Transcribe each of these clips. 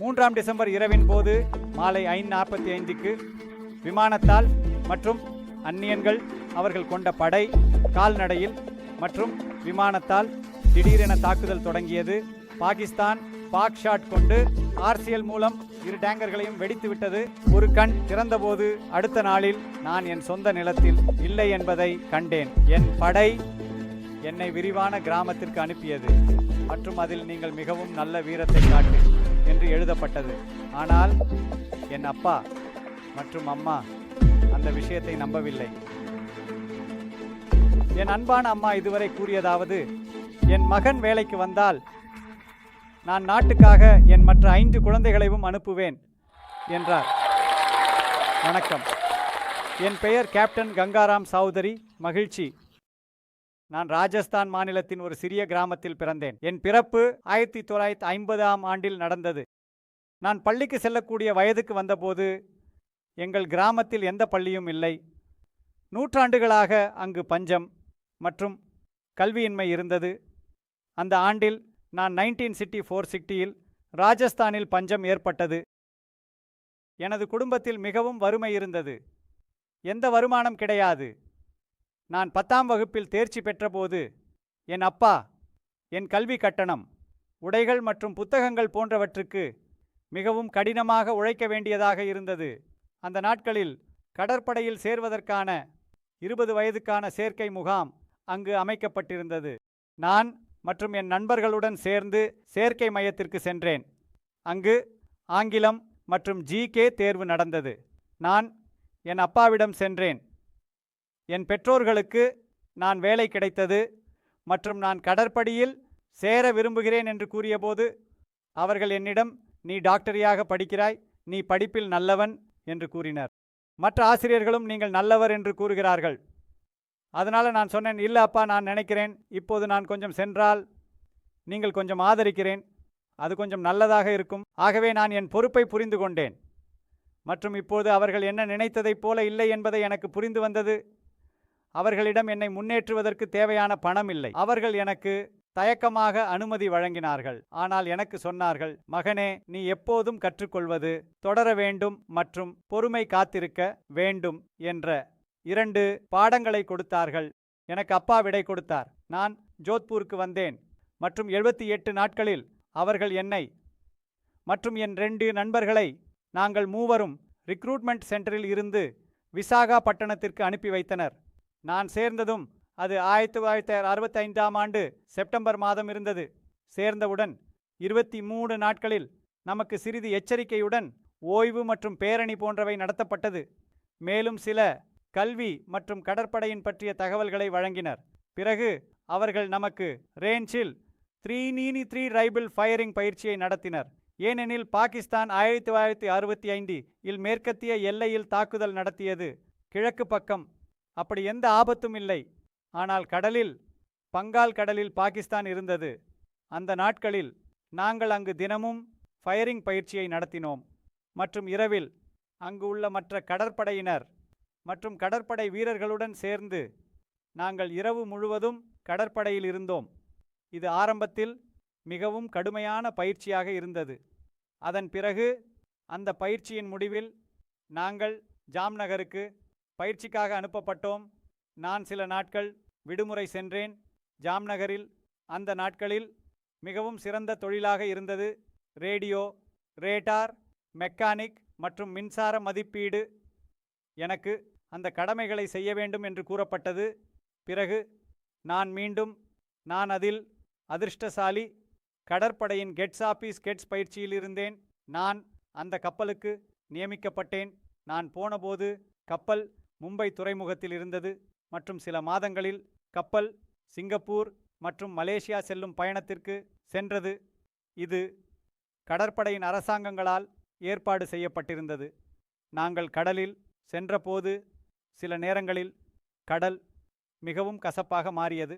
மூன்றாம் டிசம்பர் இரவின் போது மாலை ஐந்து நாற்பத்தி ஐந்துக்கு விமானத்தால் மற்றும் அந்நியன்கள் அவர்கள் கொண்ட படை கால்நடையில் மற்றும் விமானத்தால் திடீரென தாக்குதல் தொடங்கியது. பாகிஸ்தான் பாக் ஷாட் கொண்டு ஆர்சிஎல் மூலம் இரு டேங்கர்களையும் வெடித்து விட்டது. ஒரு கண் திறந்தபோது அடுத்த நாளில் நான் என் சொந்த நிலத்தில் இல்லை என்பதை கண்டேன். என் படை என்னை விரிவான கிராமத்திற்கு அனுப்பியது. மற்றும் அதில் நீங்கள் மிகவும் நல்ல வீரத்தை காட்டு. என்று எழுதப்பட்டது. ஆனால் என் அப்பா மற்றும் அம்மா அந்த விஷயத்தை நம்பவில்லை. என் அன்பான அம்மா இதுவரை கூறியதாவது என் மகன் வேலைக்கு வந்தால் நான் நாட்டுக்காக என் மற்ற ஐந்து குழந்தைகளையும் அனுப்புவேன் என்றார். வணக்கம். என் பெயர் கேப்டன் கங்காராம் சௌதரி. மகிழ்ச்சி. நான் ராஜஸ்தான் மாநிலத்தின் ஒரு சிறிய கிராமத்தில் பிறந்தேன். என் பிறப்பு ஆயிரத்தி தொள்ளாயிரத்தி ஐம்பதாம் ஆண்டில் நடந்தது. நான் பள்ளிக்கு செல்லக்கூடிய வயதுக்கு வந்தபோது எங்கள் கிராமத்தில் எந்த பள்ளியும் இல்லை. நூற்றாண்டுகளாக அங்கு பஞ்சம் மற்றும் கல்வியின்மை இருந்தது. அந்த ஆண்டில் நான் நைன்டீன் சிட்டி ஃபோர் சிட்டியில் ராஜஸ்தானில் பஞ்சம் ஏற்பட்டது. எனது குடும்பத்தில் மிகவும் வறுமை இருந்தது. எந்த வருமானம் கிடையாது. நான் பத்தாம் வகுப்பில் தேர்ச்சி பெற்றபோது என் அப்பா என் கல்வி கட்டணம் உடைகள் மற்றும் புத்தகங்கள் போன்றவற்றுக்கு மிகவும் கடினமாக உழைக்க வேண்டியதாக இருந்தது. அந்த நாட்களில் கடற்படையில் சேர்வதற்கான இருபது வயதுக்கான சேர்க்கை முகாம் அங்கு அமைக்கப்பட்டிருந்தது. நான் மற்றும் என் நண்பர்களுடன் சேர்ந்து சேர்க்கை மையத்திற்கு சென்றேன். அங்கு ஆங்கிலம் மற்றும் ஜிகே தேர்வு நடந்தது. நான் என் அப்பாவிடம் சென்றேன். என் பெற்றோர்களுக்கு நான் வேலை கிடைத்தது மற்றும் நான் கடற்படியில் சேர விரும்புகிறேன் என்று கூறியபோது அவர்கள் என்னிடம் நீ டாக்டரியாக படிக்கிறாய் நீ படிப்பில் நல்லவன் என்று கூறினர். மற்ற ஆசிரியர்களும் நீங்கள் நல்லவர் என்று கூறுகிறார்கள். அதனால் நான் சொன்னேன் இல்லை அப்பா நான் நினைக்கிறேன். இப்போது நான் கொஞ்சம் சென்றால் நீங்கள் கொஞ்சம் ஆதரிக்கிறேன். அது கொஞ்சம் நல்லதாக இருக்கும். ஆகவே நான் என் பொறுப்பை புரிந்து கொண்டேன். மற்றும் இப்போது அவர்கள் என்ன நினைத்ததைப் போல இல்லை என்பதை எனக்கு புரிந்து வந்தது. அவர்களிடம் என்னை முன்னேற்றுவதற்கு தேவையான பணம் இல்லை அவர்கள் எனக்கு தயக்கமாக அனுமதி வழங்கினார்கள். ஆனால் எனக்கு சொன்னார்கள் மகனே நீ எப்போதும் கற்றுக்கொள்வது தொடர வேண்டும் மற்றும் பொறுமை காத்திருக்க வேண்டும் என்ற இரண்டு பாடங்களை கொடுத்தார்கள். எனக்கு அப்பா விடை கொடுத்தார் நான் ஜோத்பூருக்கு வந்தேன் மற்றும் எழுபத்தி எட்டு நாட்களில் அவர்கள் என்னை மற்றும் என் ரெண்டு நண்பர்களை நாங்கள் மூவரும் ரிக்ரூட்மெண்ட் சென்டரில் இருந்து விசாகா பட்டணத்திற்கு அனுப்பி வைத்தனர். நான் சேர்ந்ததும் அது ஆயிரத்தி தொள்ளாயிரத்தி அறுபத்தைந்தாம் ஆண்டு செப்டம்பர் மாதம் இருந்தது. சேர்ந்தவுடன் இருபத்தி மூணு நாட்களில் நமக்கு சிறிது எச்சரிக்கையுடன் ஓய்வு மற்றும் பேரணி போன்றவை நடத்தப்பட்டது. மேலும் சில கல்வி மற்றும் கடற்படையின் பற்றிய தகவல்களை வழங்கினர். பிறகு அவர்கள் நமக்கு ரேஞ்சில் த்ரீ நீனி த்ரீ ரைபிள் ஃபயரிங் பயிற்சியை நடத்தினர். ஏனெனில் பாகிஸ்தான் ஆயிரத்தி தொள்ளாயிரத்தி அறுபத்தி ஐந்து இல் மேற்கத்திய எல்லையில் தாக்குதல் நடத்தியது. கிழக்கு பக்கம் அப்படி எந்த ஆபத்தும் இல்லை. ஆனால் கடலில் பங்கால் கடலில் பாகிஸ்தான் இருந்தது. அந்த நாட்களில் நாங்கள் அங்கு தினமும் ஃபயரிங் பயிற்சியை நடத்தினோம். மற்றும் இரவில் அங்கு உள்ள மற்ற கடற்படையினர் மற்றும் கடற்படை வீரர்களுடன் சேர்ந்து நாங்கள் இரவு முழுவதும் கடற்படையில் இருந்தோம். இது ஆரம்பத்தில் மிகவும் கடுமையான பயிற்சியாக இருந்தது. அதன் பிறகு அந்த பயிற்சியின் முடிவில் நாங்கள் ஜாம்நகருக்கு பயிற்சிக்காக அனுப்பப்பட்டோம். நான் சில நாட்கள் விடுமுறை சென்றேன். ஜாம்நகரில் அந்த நாட்களில் மிகவும் சிறந்த தொழிலாக இருந்தது. ரேடியோ ரேடார் மெக்கானிக் மற்றும் மின்சார மதிப்பீடு எனக்கு அந்த கடமைகளை செய்ய வேண்டும் என்று கூறப்பட்டது. பிறகு நான் மீண்டும் நான் அதில் அதிர்ஷ்டசாலி கடற்படையின் கெட்ஸ் ஆபீஸ் கெட்ஸ் பயிற்சியில் இருந்தேன். நான் அந்த கப்பலுக்கு நியமிக்கப்பட்டேன். நான் போனபோது கப்பல் மும்பை துறைமுகத்தில் இருந்தது மற்றும் சில மாதங்களில் கப்பல் சிங்கப்பூர் மற்றும் மலேசியா செல்லும் பயணத்திற்கு சென்றது. இது கடற்படையின் அரசாங்கங்களால் ஏற்பாடு செய்யப்பட்டிருந்தது. நாங்கள் கடலில் சென்றபோது சில நேரங்களில் கடல் மிகவும் கசப்பாக மாறியது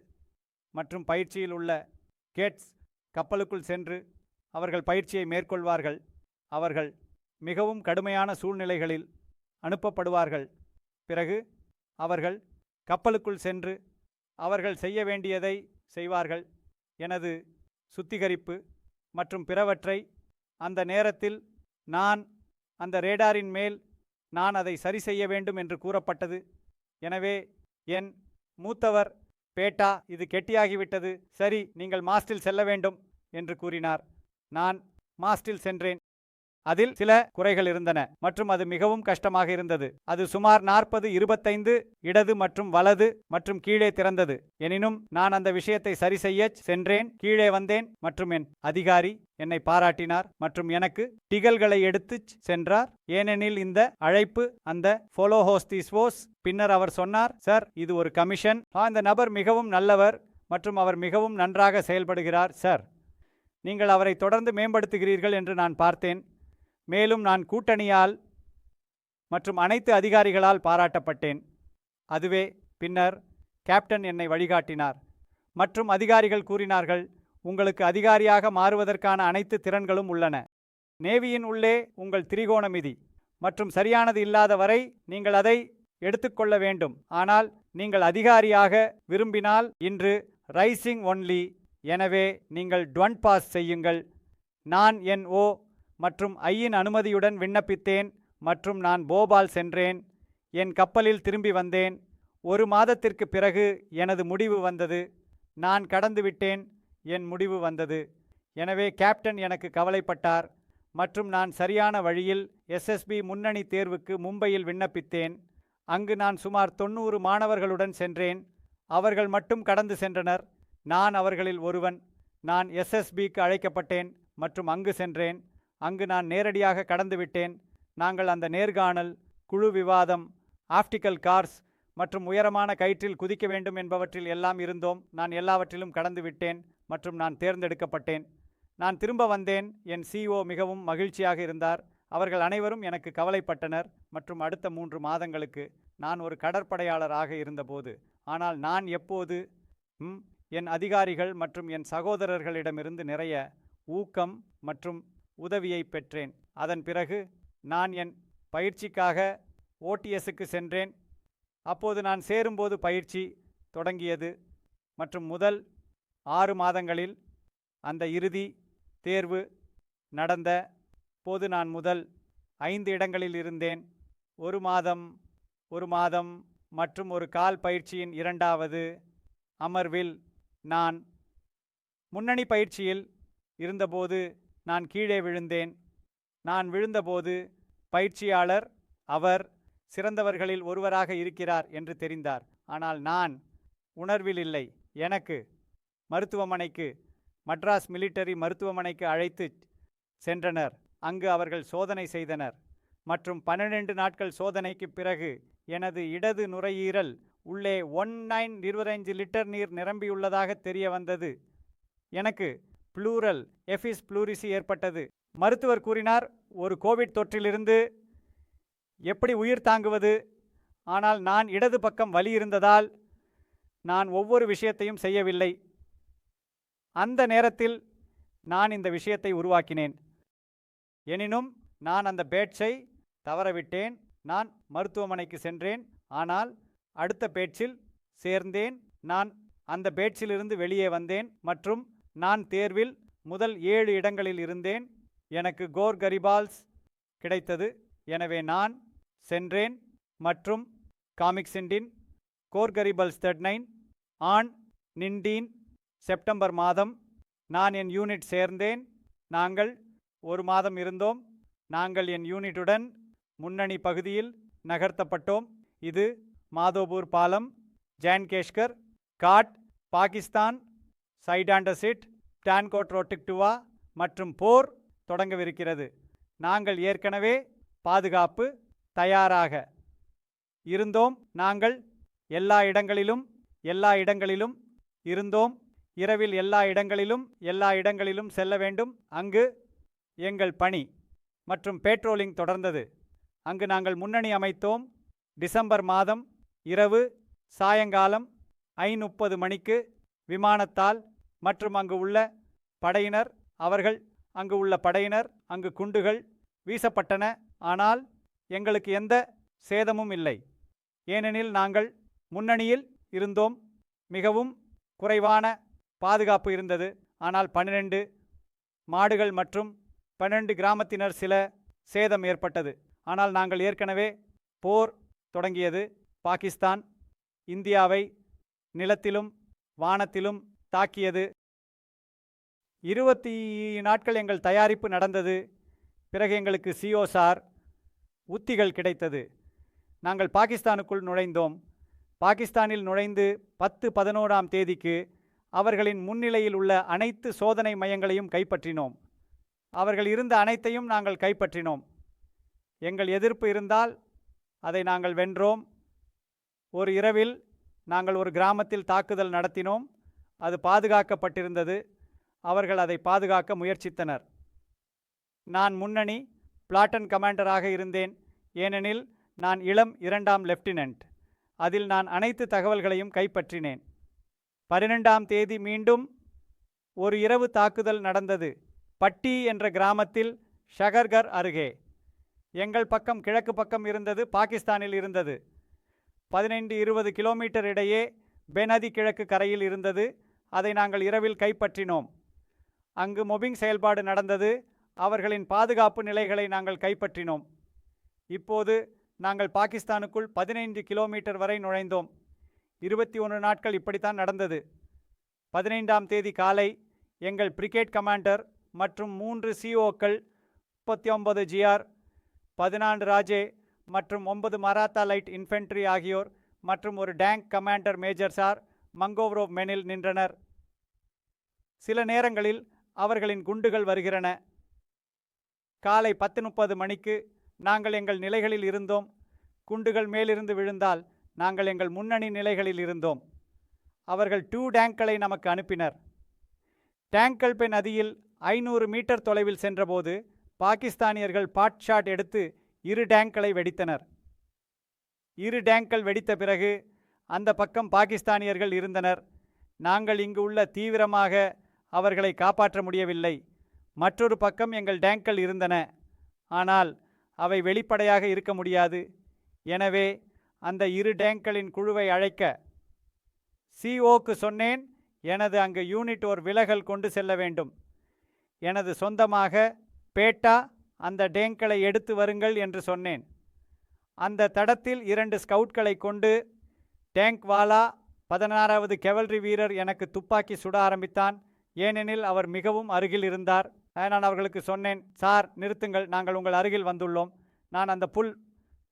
மற்றும் பயிற்சியில் உள்ள கேட்ஸ் கப்பலுக்குள் சென்று அவர்கள் பயிற்சியை மேற்கொள்வார்கள். அவர்கள் மிகவும் கடுமையான சூழ்நிலைகளில் அனுப்பப்படுவார்கள். பிறகு அவர்கள் கப்பலுக்குள் சென்று அவர்கள் செய்ய வேண்டியதை செய்வார்கள். எனது சுத்திகரிப்பு மற்றும் பிறவற்றை அந்த நேரத்தில் நான் அந்த ரேடாரின் மேல் நான் அதை சரி செய்ய வேண்டும் என்று கூறப்பட்டது. எனவே என் மூத்தவர் பேட்டா இது கெட்டியாகிவிட்டது. சரி நீங்கள் மாஸ்டில் செல்ல வேண்டும் என்று கூறினார். நான் மாஸ்டில் சென்றேன். அதில் சில குறைகள் இருந்தன மற்றும் அது மிகவும் கஷ்டமாக இருந்தது. அது சுமார் நாற்பது இருபத்தைந்து இடது மற்றும் வலது மற்றும் கீழே திறந்தது. எனினும் நான் அந்த விஷயத்தை சரி செய்ய சென்றேன் கீழே வந்தேன் மற்றும் என் அதிகாரி என்னை பாராட்டினார் மற்றும் எனக்கு டிகல்களை எடுத்துச் சென்றார். ஏனெனில் இந்த அழைப்பு அந்த ஃபோலோஹோஸ்திஸ்வோஸ் பின்னர் அவர் சொன்னார் சார் இது ஒரு கமிஷன். அந்த இந்த நபர் மிகவும் நல்லவர் மற்றும் அவர் மிகவும் நன்றாக செயல்படுகிறார் சார். நீங்கள் அவரை தொடர்ந்து மேம்படுத்துகிறீர்கள் என்று நான் பார்த்தேன். மேலும் நான் கூட்டணியால் மற்றும் அனைத்து அதிகாரிகளால் பாராட்டப்பட்டேன். அதுவே பின்னர் கேப்டன் என்னை வழிகாட்டினார். மற்றும் அதிகாரிகள் கூறினார்கள் உங்களுக்கு அதிகாரியாக மாறுவதற்கான அனைத்து திறன்களும் உள்ளன. நேவியின் உள்ளே உங்கள் திரிகோணமிதி மற்றும் சரியானது இல்லாத வரை நீங்கள் அதை எடுத்துக்கொள்ள வேண்டும். ஆனால் நீங்கள் அதிகாரியாக விரும்பினால் இன்று ரைசிங் ஒன்லி. எனவே நீங்கள் டுவன் பாஸ் செய்யுங்கள். நான் என் ஓ மற்றும் ஐயின் அனுமதியுடன் விண்ணப்பித்தேன் மற்றும் நான் போபால் சென்றேன். என் கப்பலில் திரும்பி வந்தேன். ஒரு மாதத்திற்கு பிறகு எனது முடிவு வந்தது. நான் கடந்துவிட்டேன். என் முடிவு வந்தது. எனவே கேப்டன் எனக்கு கவலைப்பட்டார். மற்றும் நான் சரியான வழியில் எஸ்எஸ்பி முன்னணி தேர்வுக்கு மும்பையில் விண்ணப்பித்தேன். அங்கு நான் சுமார் தொண்ணூறு மாணவர்களுடன் சென்றேன். அவர்கள் மட்டும் கடந்து சென்றனர். நான் அவர்களில் ஒருவன். நான் எஸ்எஸ்பிக்கு அழைக்கப்பட்டேன் மற்றும் அங்கு சென்றேன். அங்கு நான் நேரடியாக கடந்துவிட்டேன். நாங்கள் அந்த நேர்காணல் குழு விவாதம் ஆப்டிக்கல் கார்ஸ் மற்றும் உயரமான கயிற்றில் குதிக்க வேண்டும் என்பவற்றில் எல்லாம் இருந்தோம். நான் எல்லாவற்றிலும் கடந்து விட்டேன் மற்றும் நான் தேர்ந்தெடுக்கப்பட்டேன். நான் திரும்ப வந்தேன். என் சிஓ மிகவும் மகிழ்ச்சியாக இருந்தார். அவர்கள் அனைவரும் எனக்கு கவலைப்பட்டனர் மற்றும் அடுத்த மூன்று மாதங்களுக்கு நான் ஒரு கடற்படையாளராக இருந்தபோது. ஆனால் நான் எப்போது? என் அதிகாரிகள் மற்றும் என் சகோதரர்களிடமிருந்து நிறைய ஊக்கம் மற்றும் உதவியை பெற்றேன். அதன் பிறகு நான் என் பயிற்சிக்காக ஓடிஎஸ்க்கு சென்றேன். அப்போது நான் சேரும்போது பயிற்சி தொடங்கியது. மற்றும் முதல் ஆறு மாதங்களில் அந்த இறுதி தேர்வு நடந்த போது நான் முதல் ஐந்து இடங்களில் இருந்தேன். ஒரு மாதம் ஒரு மாதம் மற்றும் ஒரு கால் பயிற்சியின் இரண்டாவது அமர்வில் நான் முன்னணி பயிற்சியில் இருந்தபோது நான் கீழே விழுந்தேன். நான் விழுந்தபோது பயிற்சியாளர் அவர் சிறந்தவர்களில் ஒருவராக இருக்கிறார் என்று தெரிந்தார். ஆனால் நான் உணர்வில் இல்லை. எனக்கு மருத்துவமனைக்கு மட்ராஸ் மிலிட்டரி மருத்துவமனைக்கு அழைத்து சென்றனர். அங்கு அவர்கள் சோதனை செய்தனர். மற்றும் பன்னிரண்டு நாட்கள் சோதனைக்கு பிறகு எனது இடது நுரையீரல் உள்ளே ஒன் நைன் இருபத்தைந்து லிட்டர் நீர் நிரம்பியுள்ளதாக தெரிய வந்தது. எனக்கு ப்ளூரல் எஃபிஸ் ப்ளூரிசி ஏற்பட்டது. மருத்துவர் கூறினார் ஒரு கோவிட் தொற்றிலிருந்து எப்படி உயிர் தாங்குவது? ஆனால் நான் இடது பக்கம் வலி இருந்ததால் நான் ஒவ்வொரு விஷயத்தையும் செய்யவில்லை. அந்த நேரத்தில் நான் இந்த விஷயத்தை உருவாக்கினேன். எனினும் நான் அந்த பேட்சை தவறவிட்டேன். நான் மருத்துவமனைக்கு சென்றேன். ஆனால் அடுத்த பேட்சில் சேர்ந்தேன். நான் அந்த பேட்சிலிருந்து வெளியே வந்தேன். மற்றும் நான் தேர்வில் முதல் ஏழு இடங்களில் இருந்தேன். எனக்கு கோர் கரிபால்ஸ் கிடைத்தது. எனவே நான் சென்றேன் மற்றும் காமிக்ஸிண்டின் கோர்கரிபல்ஸ் third nine on nineteen September மாதம் நான் என் யூனிட் சேர்ந்தேன். நாங்கள் ஒரு மாதம் இருந்தோம். நாங்கள் என் யூனிட்டுடன் முன்னணி பகுதியில் நகர்த்தப்பட்டோம். இது மாதோபூர் பாலம் ஜான்கேஷ்கர் காட் பாகிஸ்தான் சைடாண்டசிட் டான்கோட்ரோட்டிக்டுவா மற்றும் போர் தொடங்கவிருக்கிறது. நாங்கள் ஏற்கனவே பாதுகாப்பு தயாராக இருந்தோம். நாங்கள் எல்லா இடங்களிலும் எல்லா இடங்களிலும் இருந்தோம். இரவில் எல்லா இடங்களிலும் எல்லா இடங்களிலும் செல்ல வேண்டும். அங்கு எங்கள் பணி மற்றும் பேட்ரோலிங் தொடர்ந்தது. அங்கு நாங்கள் முன்னணி அமைத்தோம். டிசம்பர் மாதம் இரவு சாயங்காலம் ஐநுப்பது மணிக்கு விமானத்தால் மற்றும் அங்கு உள்ள படையினர் அவர்கள் அங்கு உள்ள படையினர் அங்கு குண்டுகள் வீசப்பட்டன. ஆனால் எங்களுக்கு எந்த சேதமும் இல்லை. ஏனெனில் நாங்கள் முன்னணியில் இருந்தோம். மிகவும் குறைவான பாதுகாப்பு இருந்தது. ஆனால் பன்னிரண்டு மாடுகள் மற்றும் பன்னெண்டு கிராமத்தினர் சில சேதம் ஏற்பட்டது. ஆனால் நாங்கள் ஏற்கனவே போர் தொடங்கியது. பாகிஸ்தான் இந்தியாவை நிலத்திலும் வானத்திலும் தாக்கியது. இருபத்தி நாட்கள் எங்கள் தயாரிப்பு நடந்தது. பிறகு எங்களுக்கு சிஓசார் உத்திகள் கிடைத்தது. நாங்கள் பாகிஸ்தானுக்குள் நுழைந்தோம். பாகிஸ்தானில் நுழைந்து பத்து பதினோராம் தேதிக்கு அவர்களின் முன்னிலையில் உள்ள அனைத்து சோதனை மையங்களையும் கைப்பற்றினோம். அவர்கள் இருந்த அனைத்தையும் நாங்கள் கைப்பற்றினோம். எங்கள் எதிர்ப்பு இருந்தால் அதை நாங்கள் வென்றோம். ஒரு இரவில் நாங்கள் ஒரு கிராமத்தில் தாக்குதல் நடத்தினோம். அது பாதுகாக்கப்பட்டிருந்தது. அவர்கள் அதை பாதுகாக்க முயற்சித்தனர். நான் முன்னணி பிளாட்டன் கமாண்டராக இருந்தேன். ஏனெனில் நான் இளம் இரண்டாம் லெப்டினன்ட். அதில் நான் அனைத்து தகவல்களையும் கைப்பற்றினேன். பன்னிரெண்டாம் தேதி மீண்டும் ஒரு இரவு தாக்குதல் நடந்தது. பட்டி என்ற கிராமத்தில் ஷகர்கர் அருகே. எங்கள் பக்கம் கிழக்கு பக்கம் இருந்தது பாகிஸ்தானில் இருந்தது. பதினைந்து இருபது கிலோமீட்டர் இடையே பெனதி கிழக்கு கரையில் இருந்தது. அதை நாங்கள் இரவில் கைப்பற்றினோம். அங்கு மொபிங் செயல்பாடு நடந்தது. அவர்களின் பாதுகாப்பு நிலைகளை நாங்கள் கைப்பற்றினோம். இப்போது நாங்கள் பாகிஸ்தானுக்குள் பதினைந்து கிலோமீட்டர் வரை நுழைந்தோம். இருபத்தி ஒன்று நாட்கள் இப்படித்தான் நடந்தது. பதினைந்தாம் தேதி காலை எங்கள் பிரிகேட் கமாண்டர் மற்றும் மூன்று சிஓக்கள் முப்பத்தி ஒன்பது ஜிஆர் பதினான்கு ராஜே மற்றும் ஒன்பது மராத்தா லைட் இன்ஃபென்ட்ரி ஆகியோர் மற்றும் ஒரு டேங்க் கமாண்டர் மேஜர் சார் மங்கோவ்ரோவ் மெனில் நின்றனர். சில நேரங்களில் அவர்களின் குண்டுகள் வருகிறன. காலை பத்து முப்பது மணிக்கு நாங்கள் எங்கள் நிலைகளில் இருந்தோம். குண்டுகள் மேலிருந்து விழுந்தால் நாங்கள் எங்கள் முன்னணி நிலைகளில் இருந்தோம். அவர்கள் டூ டேங்க்களை நமக்கு அனுப்பினர். டேங்கல்பே நதியில் ஐநூறு மீட்டர் தொலைவில் சென்றபோது பாகிஸ்தானியர்கள் பாட் ஷாட் எடுத்து இரு டேங்க்களை வெடித்தனர். இரு டேங்க்கள் வெடித்த பிறகு அந்த பக்கம் பாகிஸ்தானியர்கள் இருந்தனர். நாங்கள் இங்கு உள்ள தீவிரமாக அவர்களை காப்பாற்ற முடியவில்லை. மற்றொரு பக்கம் எங்கள் டேங்க்கள் இருந்தன. ஆனால் அவை வெளிப்படையாக இருக்க முடியாது. எனவே அந்த இரு டேங்க்களின் குழுவை அழைக்க சிஓக்கு சொன்னேன். எனது அங்கு யூனிட் ஒரு விலகல் கொண்டு செல்ல வேண்டும். எனது சொந்தமாக பேட்டா அந்த டேங்க்களை எடுத்து வருங்கள் என்று சொன்னேன். அந்த தடத்தில் இரண்டு ஸ்கவுட்களை கொண்டு டேங்க் வாலா பதினாறாவது கெவல்ரி வீரர் எனக்கு துப்பாக்கி சுட ஆரம்பித்தான். ஏனெனில் அவர் மிகவும் அருகில் இருந்தார். நான் அவர்களுக்கு சொன்னேன் சார் நிறுத்துங்கள் நாங்கள் உங்கள் அருகில் வந்துள்ளோம். நான் அந்த புல்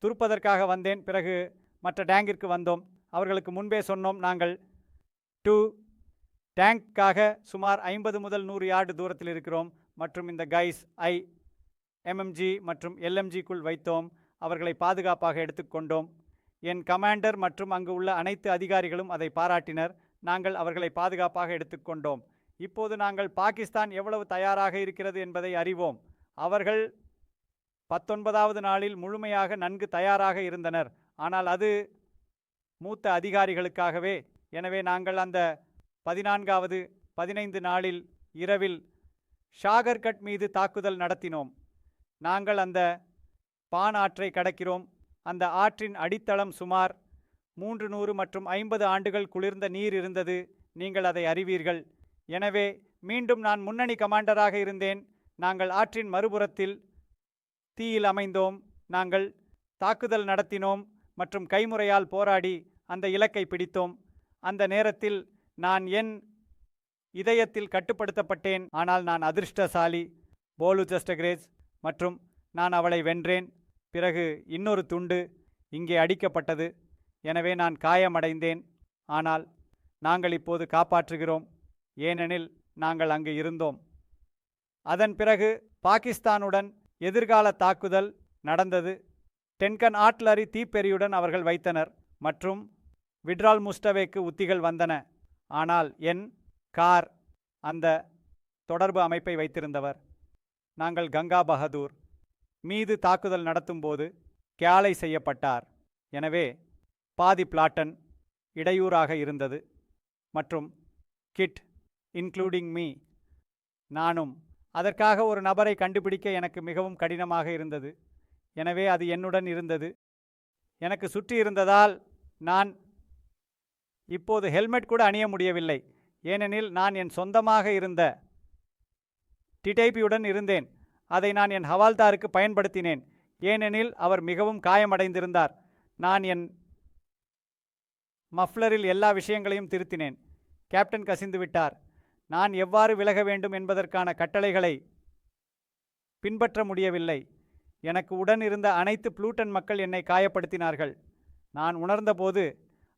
துருப்பதற்காக வந்தேன். பிறகு மற்ற டேங்கிற்கு வந்தோம். அவர்களுக்கு முன்பே சொன்னோம் நாங்கள் டூ டேங்க்காக சுமார் ஐம்பது முதல் நூறு யார்டு தூரத்தில் இருக்கிறோம். மற்றும் இந்த கைஸ் ஐ எம்எம்ஜி மற்றும் எல்எம்ஜிக்குள் வைத்தோம். அவர்களை பாதுகாப்பாக எடுத்துக்கொண்டோம் என் கமாண்டர் மற்றும் அங்கு உள்ள அனைத்து அதிகாரிகளும் அதை பாராட்டினர். நாங்கள் அவர்களை பாதுகாப்பாக எடுத்துக்கொண்டோம் இப்போது நாங்கள் பாகிஸ்தான் எவ்வளவு தயாராக இருக்கிறது என்பதை அறிவோம். அவர்கள் பத்தொன்பதாவது நாளில் முழுமையாக நன்கு தயாராக இருந்தனர். ஆனால் அது மூத்த அதிகாரிகளுக்காகவே. எனவே நாங்கள் அந்த பதினான்காவது பதினைந்து நாளில் இரவில் ஷாகர்கட் மீது தாக்குதல் நடத்தினோம். நாங்கள் அந்த பான் ஆற்றை கடக்கிறோம். அந்த ஆற்றின் அடித்தளம் சுமார் மூன்று நூறு மற்றும் ஐம்பது ஆண்டுகள் குளிர்ந்த நீர் இருந்தது. நீங்கள் அதை அறிவீர்கள். எனவே மீண்டும் நான் முன்னணி கமாண்டராக இருந்தேன். நாங்கள் ஆற்றின் மறுபுறத்தில் தீயில் அமைந்தோம். நாங்கள் தாக்குதல் நடத்தினோம் மற்றும் கைமுறையால் போராடி அந்த இலக்கை பிடித்தோம். அந்த நேரத்தில் நான் என் இதயத்தில் கட்டுப்படுத்தப்பட்டேன். ஆனால் நான் அதிர்ஷ்டசாலி போலு ஜஸ்டகிரேஜ் மற்றும் நான் அவளை வென்றேன். பிறகு இன்னொரு துண்டு இங்கே அடிக்கப்பட்டது. எனவே நான் காயமடைந்தேன். ஆனால் நாங்கள் இப்போது காப்பாற்றுகிறோம். ஏனெனில் நாங்கள் அங்கு இருந்தோம். அதன் பிறகு பாகிஸ்தானுடன் எதிர்கால தாக்குதல் நடந்தது. டென்கன் ஆட்லரி தீப்பெறியுடன் அவர்கள் வைத்தனர். மற்றும் விட்ரால் முஸ்டவேக்கு உத்திகள் வந்தன. ஆனால் என் கார் அந்த தொடர்பு அமைப்பை வைத்திருந்தவர். நாங்கள் கங்கா பகதூர். மீது தாக்குதல் நடத்தும்போது கேலை செய்யப்பட்டார். எனவே பாதி பிளாட்டன் இடையூறாக இருந்தது. மற்றும் கிட் இன்க்ளூடிங் மீ நானும் அதற்காக ஒரு நபரை கண்டுபிடிக்க எனக்கு மிகவும் கடினமாக இருந்தது. எனவே அது என்னுடன் இருந்தது. எனக்கு சுற்றி இருந்ததால் நான் இப்போது ஹெல்மெட் கூட அணிய முடியவில்லை. ஏனெனில் நான் என் சொந்தமாக இருந்த டிடைபியுடன் இருந்தேன். அதை நான் என் ஹவால்தாருக்கு பயன்படுத்தினேன். ஏனெனில் அவர் மிகவும் காயமடைந்திருந்தார். நான் என் மஃப்ளரில் எல்லா விஷயங்களையும் திருத்தினேன். கேப்டன் கசிந்து விட்டார். நான் எவ்வாறு விலக வேண்டும் என்பதற்கான கட்டளைகளை பின்பற்ற முடியவில்லை. எனக்கு உடன் இருந்த அனைத்து ப்ளூட்டன் மக்கள் என்னை காயப்படுத்தினார்கள். நான் உணர்ந்தபோது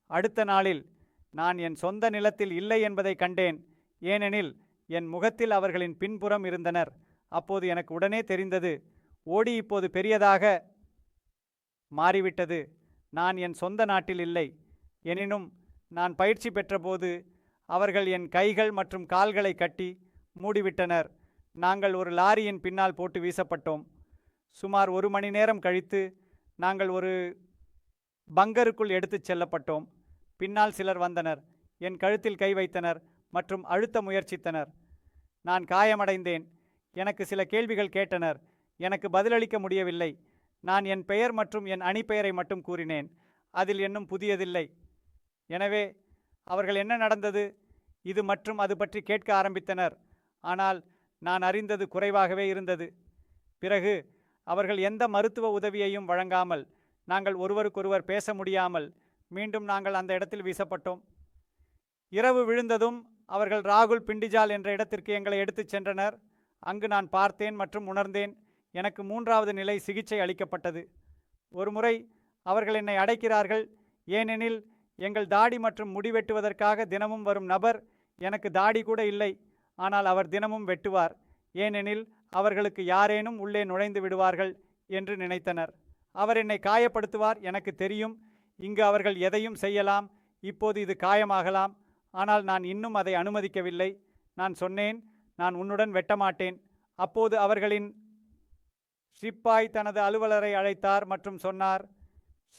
அடுத்த நாளில் நான் என் சொந்த நிலத்தில் இல்லை என்பதை கண்டேன். ஏனெனில் என் முகத்தில் அவர்களின் பின்புறம் இருந்தனர். அப்போது எனக்கு உடனே தெரிந்தது ஓடி இப்போது பெரியதாக மாறிவிட்டது. நான் என் சொந்த நாட்டில் இல்லை. எனினும் நான் பயிற்சி பெற்றபோது அவர்கள் என் கைகள் மற்றும் கால்களை கட்டி மூடிவிட்டனர். நாங்கள் ஒரு லாரியின் பின்னால் போட்டு வீசப்பட்டோம். சுமார் ஒரு மணி நேரம் கழித்து நாங்கள் ஒரு பங்கருக்குள் எடுத்துச் செல்லப்பட்டோம். பின்னால் சிலர் வந்தனர். என் கழுத்தில் கை வைத்தனர் மற்றும் அழுத்த முயற்சித்தனர். நான் காயமடைந்தேன். எனக்கு சில கேள்விகள் கேட்டனர். எனக்கு பதிலளிக்க முடியவில்லை. நான் என் பெயர் மற்றும் என் அணிப்பெயரை மட்டும் கூறினேன். அதில் இன்னும் புதியதில்லை. எனவே அவர்கள் என்ன நடந்தது? இது மற்றும் அது பற்றி கேட்க ஆரம்பித்தனர். ஆனால் நான் அறிந்தது குறைவாகவே இருந்தது. பிறகு அவர்கள் எந்த மருத்துவ உதவியையும் வழங்காமல் நாங்கள் ஒருவருக்கொருவர் பேச முடியாமல் மீண்டும் நாங்கள் அந்த இடத்தில் வீசப்பட்டோம். இரவு விழுந்ததும் அவர்கள் ராகுல் பிண்டிஜால் என்ற இடத்திற்கு எங்களை எடுத்துச் சென்றனர். அங்கு நான் பார்த்தேன் மற்றும் உணர்ந்தேன். எனக்கு மூன்றாவது நிலை சிகிச்சை அளிக்கப்பட்டது. ஒருமுறை அவர்கள் என்னை அடைக்கிறார்கள். ஏனெனில் எங்கள் தாடி மற்றும் முடி வெட்டுவதற்காக தினமும் வரும் நபர் எனக்கு தாடி கூட இல்லை. ஆனால் அவர் தினமும் வெட்டுவார். ஏனெனில் அவர்களுக்கு யாரேனும் உள்ளே நுழைந்து விடுவார்கள் என்று நினைத்தனர். அவர் என்னை காயப்படுத்துவார் எனக்கு தெரியும். இங்கு அவர்கள் எதையும் செய்யலாம். இப்போது இது காயமாகலாம். ஆனால் நான் இன்னும் அதை அனுமதிக்கவில்லை. நான் சொன்னேன் நான் உன்னுடன் வெட்டமாட்டேன். அப்போது அவர்களின் சிப்பாய் தனது அலுவலரை அழைத்தார் மற்றும் சொன்னார்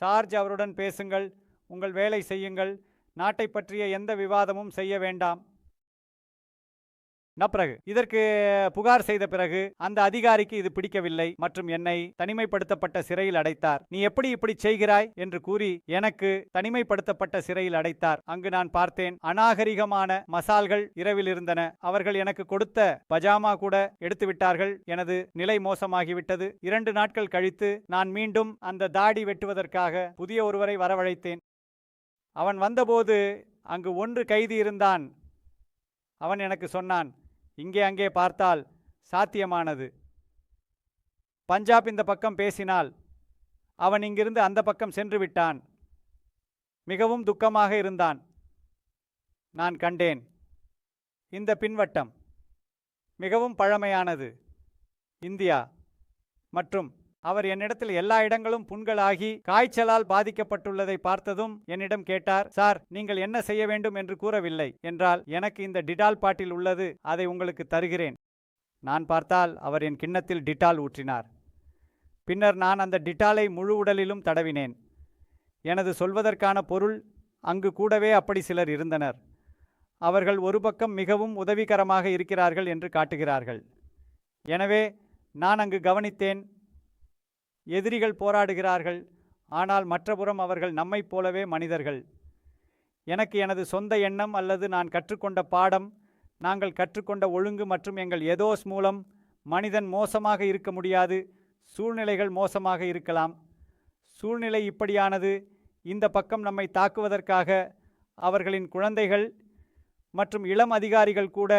சார்ஜ் அவருடன் பேசுங்கள் உங்கள் வேலை செய்யுங்கள். நாட்டை பற்றிய எந்த விவாதமும் செய்ய வேண்டாம். நப்ரகு இதற்கு புகார் செய்த பிறகு அந்த அதிகாரிக்கு இது பிடிக்கவில்லை மற்றும் என்னை தனிமைப்படுத்தப்பட்ட சிறையில் அடைத்தார். நீ எப்படி இப்படி செய்கிறாய்? என்று கூறி எனக்கு தனிமைப்படுத்தப்பட்ட சிறையில் அடைத்தார். அங்கு நான் பார்த்தேன் அநாகரிகமான மசால்கள் இரவில் இருந்தன. அவர்கள் எனக்கு கொடுத்த பஜாமா கூட எடுத்து விட்டார்கள். எனது நிலை மோசமாகிவிட்டது. இரண்டு நாட்கள் கழித்து நான் மீண்டும் அந்த தாடி வெட்டுவதற்காக புதிய ஒருவரை வரவழைத்தேன். அவன் வந்தபோது அங்கு ஒன்று கைதி இருந்தான். அவன் எனக்கு சொன்னான் இங்கே அங்கே பார்த்தால் சாத்தியமானது. பஞ்சாப் இந்த பக்கம் பேசினால் அவன் இங்கிருந்து அந்த பக்கம் சென்று விட்டான். மிகவும் துக்கமாக இருந்தான். நான் கண்டேன். இந்த பின்வட்டம் மிகவும் பழமையானது. இந்தியா மற்றும் அவர் என்னிடத்தில் எல்லா இடங்களும் புண்களாகி காய்ச்சலால் பாதிக்கப்பட்டுள்ளதை பார்த்ததும் என்னிடம் கேட்டார் சார் நீங்கள் என்ன செய்ய வேண்டும் என்று கூறவில்லை என்றால் எனக்கு இந்த டிடால் பாட்டில் உள்ளது அதை உங்களுக்கு தருகிறேன். நான் பார்த்தால் அவர் என் கிண்ணத்தில் டிட்டால் ஊற்றினார். பின்னர் நான் அந்த டிட்டாலை முழு உடலிலும் தடவினேன். எனது சொல்வதற்கான பொருள் அங்கு கூடவே அப்படி சிலர் இருந்தனர். அவர்கள் ஒரு பக்கம் மிகவும் உதவிகரமாக இருக்கிறார்கள் என்று காட்டுகிறார்கள். எனவே நான் அங்கு கவனித்தேன் எதிரிகள் போராடுகிறார்கள். ஆனால் மற்றபுறம் அவர்கள் நம்மைப் போலவே மனிதர்கள். எனக்கு எனது சொந்த எண்ணம் அல்லது நான் கற்றுக்கொண்ட பாடம் நாங்கள் கற்றுக்கொண்ட ஒழுங்கு மற்றும் எங்கள் எதோஸ் மூலம் மனிதன் மோசமாக இருக்க முடியாது சூழ்நிலைகள் மோசமாக இருக்கலாம். சூழ்நிலை இப்படியானது. இந்த பக்கம் நம்மை தாக்குவதற்காக அவர்களின் குழந்தைகள் மற்றும் இளம் அதிகாரிகள் கூட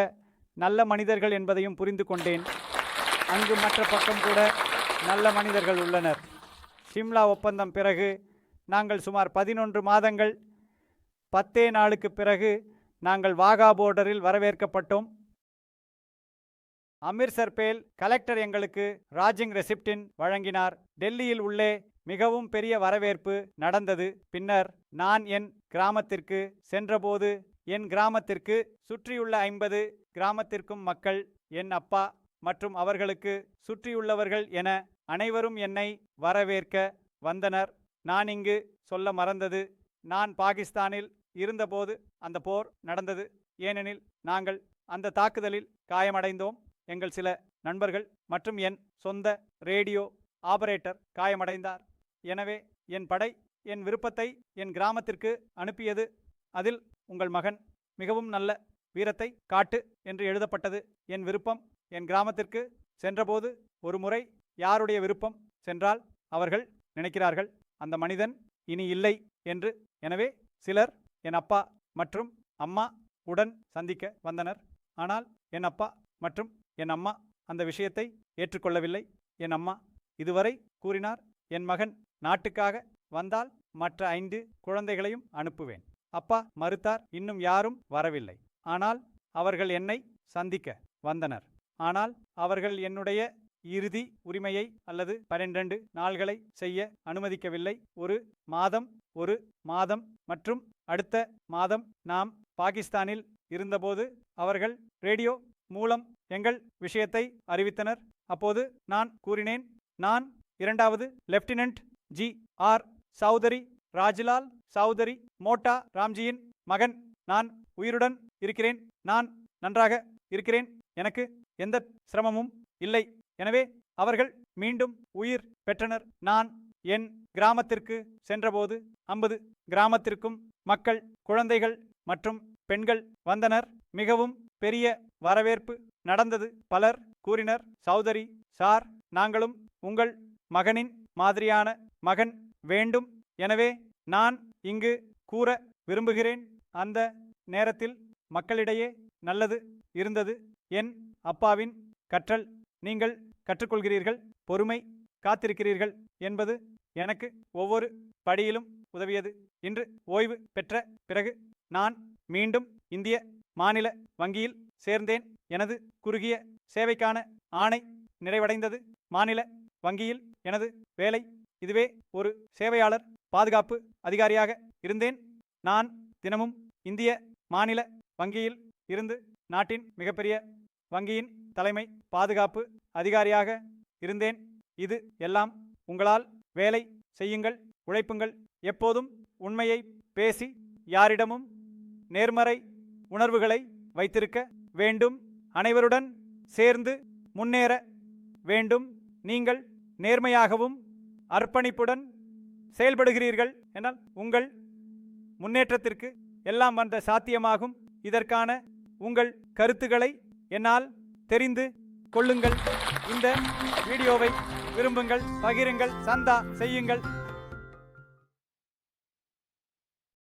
நல்ல மனிதர்கள் என்பதையும் புரிந்து கொண்டேன். அங்கு மற்ற பக்கம் கூட நல்ல மனிதர்கள் உள்ளனர். சிம்லா ஒப்பந்தம் பிறகு நாங்கள் சுமார் பதினொன்று மாதங்கள் பத்தே நாளுக்கு பிறகு நாங்கள் வாகா போர்டரில் வரவேற்கப்பட்டோம். அமிர்சர் பேல் கலெக்டர் எங்களுக்கு ராஜிங் ரெசிப்டின் வழங்கினார். டெல்லியில் உள்ளே மிகவும் பெரிய வரவேற்பு நடந்தது. பின்னர் நான் என் கிராமத்திற்கு சென்றபோது என் கிராமத்திற்கு சுற்றியுள்ள ஐம்பது கிராமத்திற்கும் மக்கள் என் அப்பா மற்றும் அவர்களுக்கு சுற்றியுள்ளவர்கள் என அனைவரும் என்னை வரவேற்க வந்தனர். நான் இங்கு சொல்ல மறந்தது. நான் பாகிஸ்தானில் இருந்தபோது அந்த போர் நடந்தது. ஏனெனில் நாங்கள் அந்த தாக்குதலில் காயமடைந்தோம். எங்கள் சில நண்பர்கள் மற்றும் என் சொந்த ரேடியோ ஆபரேட்டர் காயமடைந்தார். எனவே என் படை என் விருப்பத்தை என் கிராமத்திற்கு அனுப்பியது. அதில் உங்கள் மகன் மிகவும் நல்ல வீரத்தை காட்டு என்று எழுதப்பட்டது. என் விருப்பம் என் கிராமத்திற்கு சென்றபோது ஒரு முறை யாருடைய விருப்பம் சென்றால் அவர்கள் நினைக்கிறார்கள் அந்த மனிதன் இனி இல்லை என்று. எனவே சிலர் என் அப்பா மற்றும் அம்மா உடன் சந்திக்க வந்தனர். ஆனால் என் அப்பா மற்றும் என் அம்மா அந்த விஷயத்தை ஏற்றுக்கொள்ளவில்லை. என் அம்மா இதுவரை கூறினார் என் மகன் நாட்டுக்காக வந்தால் மற்ற ஐந்து குழந்தைகளையும் அனுப்புவேன். அப்பா மறுத்தார் இன்னும் யாரும் வரவில்லை. ஆனால் அவர்கள் என்னை சந்திக்க வந்தனர். ஆனால் அவர்கள் என்னுடைய இறுதி உரிமையை அல்லது பன்னிரண்டு நாள்களை செய்ய அனுமதிக்கவில்லை. ஒரு மாதம் ஒரு மாதம் மற்றும் அடுத்த மாதம் நாம் பாகிஸ்தானில் இருந்தபோது அவர்கள் ரேடியோ மூலம் எங்கள் விஷயத்தை அறிவித்தனர். அப்போது நான் கூறினேன் நான் இரண்டாவது lieutenant G. R. Chaudhary Rajlal Chaudhary Mota ராம்ஜியின் மகன். நான் உயிருடன் இருக்கிறேன். நான் நன்றாக இருக்கிறேன். எனக்கு எந்த சிரமமும் இல்லை. எனவே அவர்கள் மீண்டும் உயிர் பெற்றனர். நான் என் கிராமத்திற்கு சென்றபோது ஐம்பது கிராமத்திற்கும் மக்கள் குழந்தைகள் மற்றும் பெண்கள் வந்தனர். மிகவும் பெரிய வரவேற்பு நடந்தது. பலர் கூறினர் சௌதரி சார் நாங்களும் உங்கள் மகனின் மாதிரியான மகன் வேண்டும். எனவே நான் இங்கு கூற விரும்புகிறேன். அந்த நேரத்தில் மக்களிடையே நல்லது இருந்தது. என் அப்பாவின் கற்றல் நீங்கள் கற்றுக்கொள்கிறீர்கள் பொறுமை காத்திருக்கிறீர்கள் என்பது எனக்கு ஒவ்வொரு படியிலும் உதவியது. இன்று ஓய்வு பெற்ற பிறகு நான் மீண்டும் இந்திய மாநில வங்கியில் சேர்ந்தேன். எனது குறுகிய சேவைக்கான ஆணை நிறைவடைந்தது. மாநில வங்கியில் எனது வேலை இதுவே ஒரு சேவையாளர் பாதுகாப்பு அதிகாரியாக இருந்தேன். நான் தினமும் இந்திய மாநில வங்கியில் இருந்து நாட்டின் மிகப்பெரிய வங்கியின் தலைமை பாதுகாப்பு அதிகாரியாக இருந்தேன். இது எல்லாம் உங்களால் வேலை செய்யுங்கள் உழைப்புங்கள் எப்போதும் உண்மையை பேசி யாரிடமும் நேர்மறை உணர்வுகளை வைத்திருக்க வேண்டும். அனைவருடன் சேர்ந்து முன்னேற வேண்டும். நீங்கள் நேர்மையாகவும் அர்ப்பணிப்புடன் செயல்படுகிறீர்கள் என்றால் உங்கள் முன்னேற்றத்திற்கு எல்லாம் வந்த சாத்தியமாகும். இதற்கான உங்கள் கருத்துக்களை என்னால் தெரிந்து கொள்ளுங்கள். இந்த வீடியோவை விரும்புங்கள் பகிருங்கள் சந்தா செய்யுங்கள்.